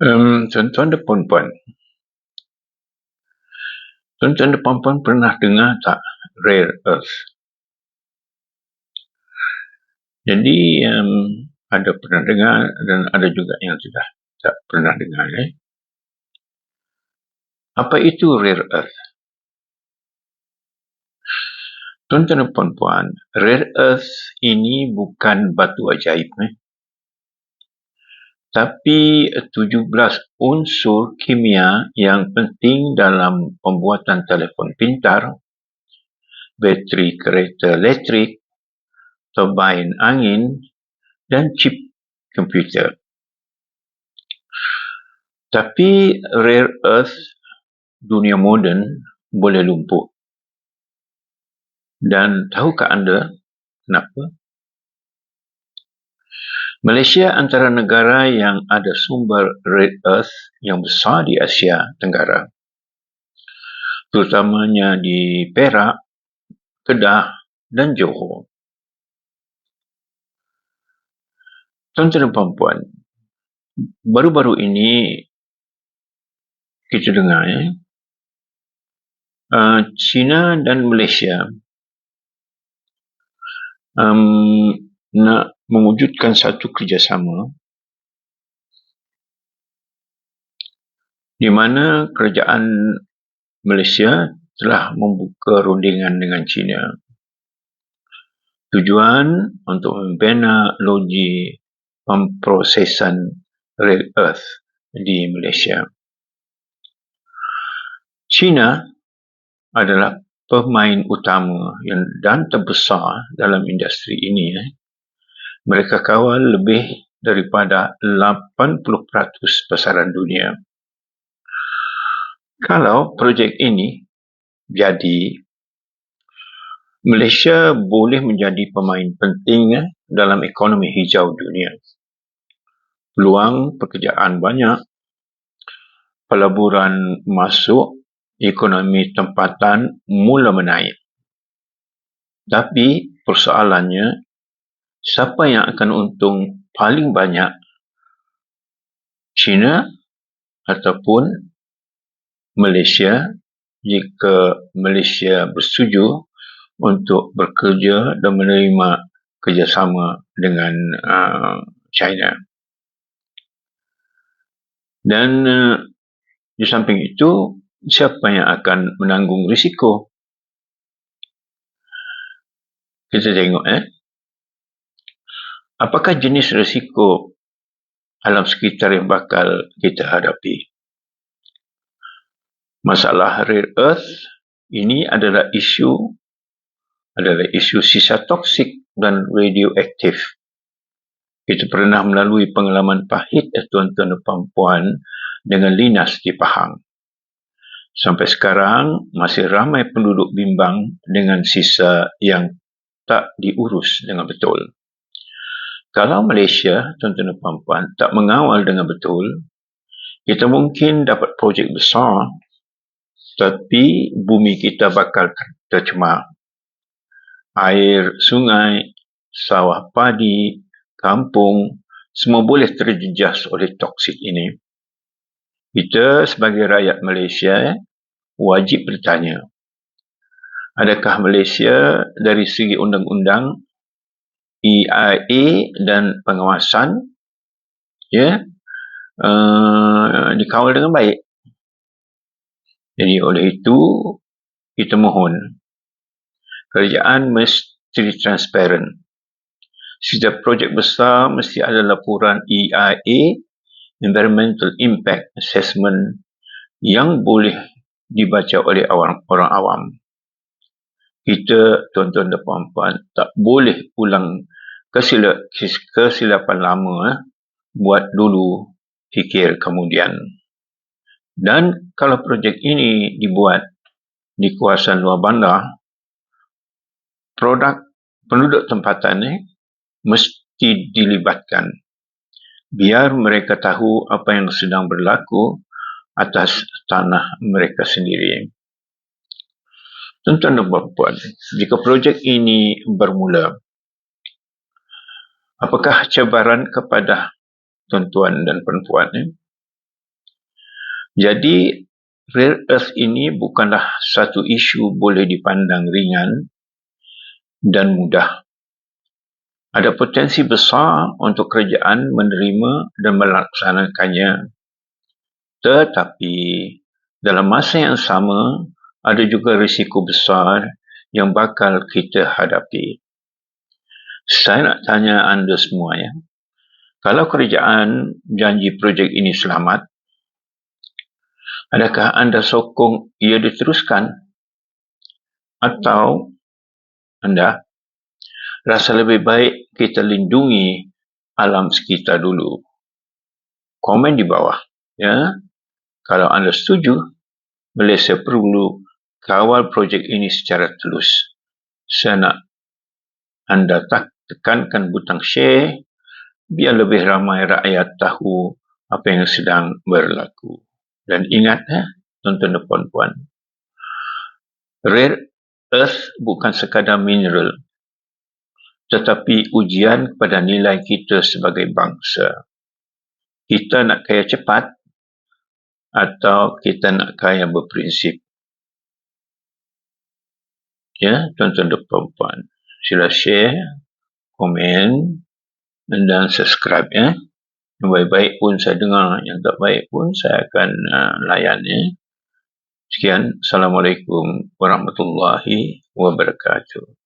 Um, tuan-tuan dan puan-puan, tuan-tuan dan puan-puan pernah dengar tak rare earth? Jadi, um, ada pernah dengar dan ada juga yang tidak tak pernah dengar. Eh? Apa itu rare earth? Tuan-tuan dan puan-puan, rare earth ini bukan batu ajaib. Eh? Tapi 17 unsur kimia yang penting dalam pembuatan telefon pintar, bateri kereta elektrik, turbin angin dan chip komputer. Tapi rare earth dunia moden boleh lumpuh. Dan tahukah anda kenapa? Malaysia antara negara yang ada sumber rare earth yang besar di Asia Tenggara. Terutamanya di Perak, Kedah dan Johor. Tuan-tuan dan puan baru-baru ini kita dengar ya, uh, China dan Malaysia um, nak mewujudkan satu kerjasama di mana kerajaan Malaysia telah membuka rundingan dengan China. Tujuan untuk membina logi pemprosesan rare earth di Malaysia. China adalah pemain utama dan terbesar dalam industri ini. Eh mereka kawal lebih daripada 80% pasaran dunia. Kalau projek ini jadi, Malaysia boleh menjadi pemain penting eh, dalam ekonomi hijau dunia. Peluang pekerjaan banyak, pelaburan masuk, ekonomi tempatan mula menaik. Tapi persoalannya siapa yang akan untung paling banyak China ataupun Malaysia jika Malaysia bersetuju untuk bekerja dan menerima kerjasama dengan uh, China. Dan uh, di samping itu, siapa yang akan menanggung risiko? Kita tengok eh. Apakah jenis risiko alam sekitar yang bakal kita hadapi? Masalah rare earth ini adalah isu adalah isu sisa toksik dan radioaktif. Kita pernah melalui pengalaman pahit eh, tuan-tuan dan puan dengan linas di Pahang. Sampai sekarang masih ramai penduduk bimbang dengan sisa yang tak diurus dengan betul. Kalau Malaysia, tuan-tuan dan puan-puan, tak mengawal dengan betul, kita mungkin dapat projek besar, tapi bumi kita bakal tercemar. Air, sungai, sawah padi, kampung, semua boleh terjejas oleh toksik ini. Kita sebagai rakyat Malaysia wajib bertanya, adakah Malaysia dari segi undang-undang EIA dan pengawasan ya uh, dikawal dengan baik. Jadi oleh itu kita mohon kerajaan mesti transparent. Setiap projek besar mesti ada laporan EIA Environmental Impact Assessment yang boleh dibaca oleh orang, orang awam kita tuan-tuan dan puan-puan tak boleh ulang kesilap, kesilapan lama eh, buat dulu fikir kemudian dan kalau projek ini dibuat di kawasan luar bandar produk penduduk tempatan eh, mesti dilibatkan biar mereka tahu apa yang sedang berlaku atas tanah mereka sendiri. Tuan-tuan dan puan jika projek ini bermula, apakah cabaran kepada tuan-tuan dan puan-puan? Eh? Jadi, rare earth ini bukanlah satu isu boleh dipandang ringan dan mudah. Ada potensi besar untuk kerajaan menerima dan melaksanakannya. Tetapi, dalam masa yang sama, ada juga risiko besar yang bakal kita hadapi. Saya nak tanya anda semua ya. Kalau kerajaan janji projek ini selamat, adakah anda sokong ia diteruskan? Atau anda rasa lebih baik kita lindungi alam sekitar dulu. Komen di bawah. Ya, Kalau anda setuju, Malaysia perlu kawal projek ini secara telus. Saya nak anda tekankan butang share biar lebih ramai rakyat tahu apa yang sedang berlaku. Dan ingat, ya, tuan-tuan dan puan-puan, rare earth bukan sekadar mineral tetapi ujian kepada nilai kita sebagai bangsa. Kita nak kaya cepat atau kita nak kaya berprinsip. Ya, tuan-tuan dan puan-puan. Sila share, komen dan subscribe ya. Yang baik-baik pun saya dengar, yang tak baik pun saya akan uh, layan ya. Sekian, Assalamualaikum warahmatullahi wabarakatuh.